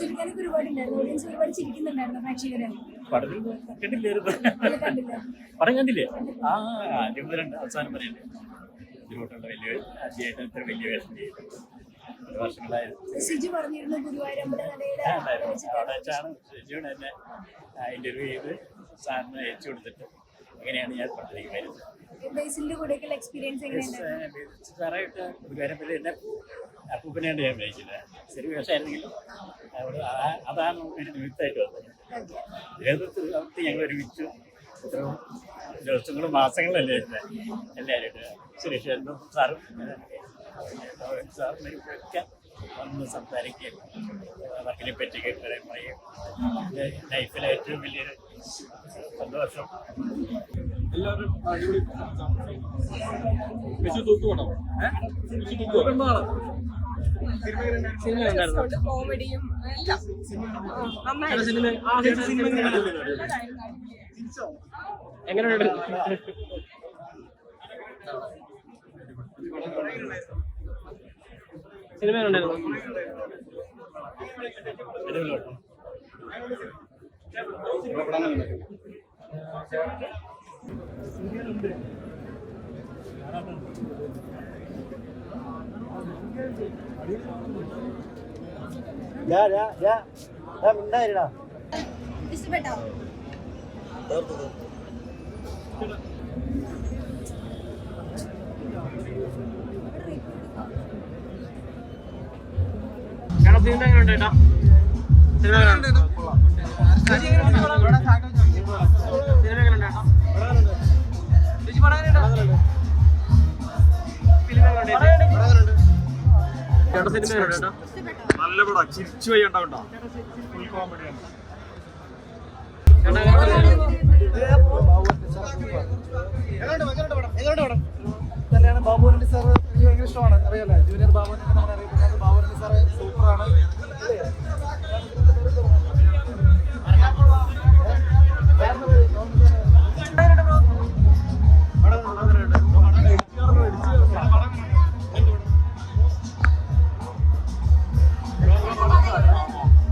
ചിരിക്കാനൊക്കെ ഒരുപാടുണ്ടായിരുന്നു. Audience ഒരുപാട് ചിരിക്കുന്നുണ്ടായിരുന്നു പ്രേക്ഷകര്. പടം? കണ്ടില്ലേ കണ്ടില്ല. പടം കണ്ടില്ലേ? ആ ആദ്യം മുതലുണ്ട്. അവസാനം വരെയുണ്ട് ഇതിലോട്ടുള്ള വലിയ ആദ്യമായിട്ട് ഇത്ര വലിയ വേഷം ചെയ്തു ഒരു വർഷങ്ങളായിരുന്നു സിജു പറഞ്ഞിരുന്നു ഗുരുവായൂരമ്പല നടയുടെ ആ, ഉണ്ടായിരുന്നു. അവിടെ വെച്ചിട്ടാണ് വെച്ചാണ് എന്നെ ഇന്റർവ്യൂ ചെയ്ത് സാറിന് അയച്ചു കൊടുത്തിട്ട് അങ്ങനെയാണ് ഞാൻ പടത്തിലേക്ക് വരുന്നത്. ബേസിന്റെ കൂടെയൊക്കെയുള്ള എക്സ്പീരിയൻസ് എങ്ങനെയുണ്ടായിരുന്നു? സാറായിട്ട് പോലെ എന്നെ അപ്പൂപ്പനെയാണ് ഞാൻ വിളിക്കുന്നത് ശരി വേഷമായിരുന്നെങ്കിലും അവിടെ അതാണ് ഒരു നിമിത്തമായിട്ട് വന്നത്. ജീവിതത്തിൽ ഞങ്ങൾ ഒരുമിച്ച് ഇത്രയും ദിവസങ്ങളും മാസങ്ങളല്ലേ ഇരുന്നത് എല്ലാവരും സുരേഷ് സാറും സാറിനൊക്കെ വന്ന് സംസാരിക്കുകയും വർക്കിനെ പറ്റിയൊക്കെ പറയാൻ പറയും എന്റെ ലൈഫിലെ ഏറ്റവും വലിയൊരു സന്തോഷം. എല്ലാവരും അടിപൊളി. തൂക്കുകൊണ്ടാണ് കോമഡിയും എല്ലാം. സിനിമ സിനിമ എങ്ങനെയുണ്ട്? സിനിമ ഉണ്ടായിരുന്നു അടിപൊളിയാണ് ഇഷ്ടപ്പെട്ടോ? ചേട്ടാ സിനിമ എങ്ങനെയുണ്ട് ചേട്ടാ? സിനിമ എങ്ങനെയുണ്ട് നല്ല ചിരിച്ചു കോമഡിയാണ് ബാബുവിന്റെ സാർ എനിക്ക് ഭയങ്കര ഇഷ്ടമാണ്. അറിയാലോ? ജൂനിയർ ബാബു നമ്മൾ